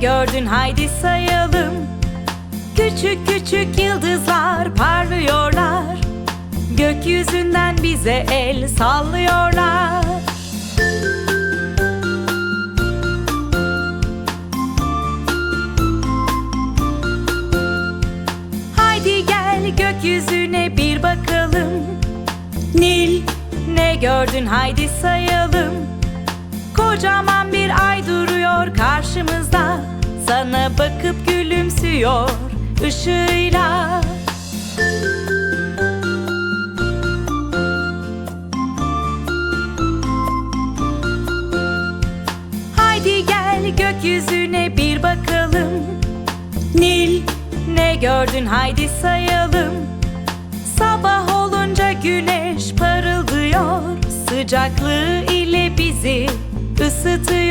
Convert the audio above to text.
gördün? Haydi sayalım. Küçük küçük yıldızlar parlıyorlar. Gökyüzünden bize el sallıyorlar. Haydi gel gökyüzüne bir bakalım. Nil. Ne gördün? Haydi sayalım. Kocaman bir ay duruyor karşımızda Bakıp gülümsüyor ışığıyla. Haydi gel gökyüzüne bir bakalım. Nil ne gördün? Haydi sayalım. Sabah olunca güneş parıldıyor. Sıcaklığı ile bizi ısıtıyor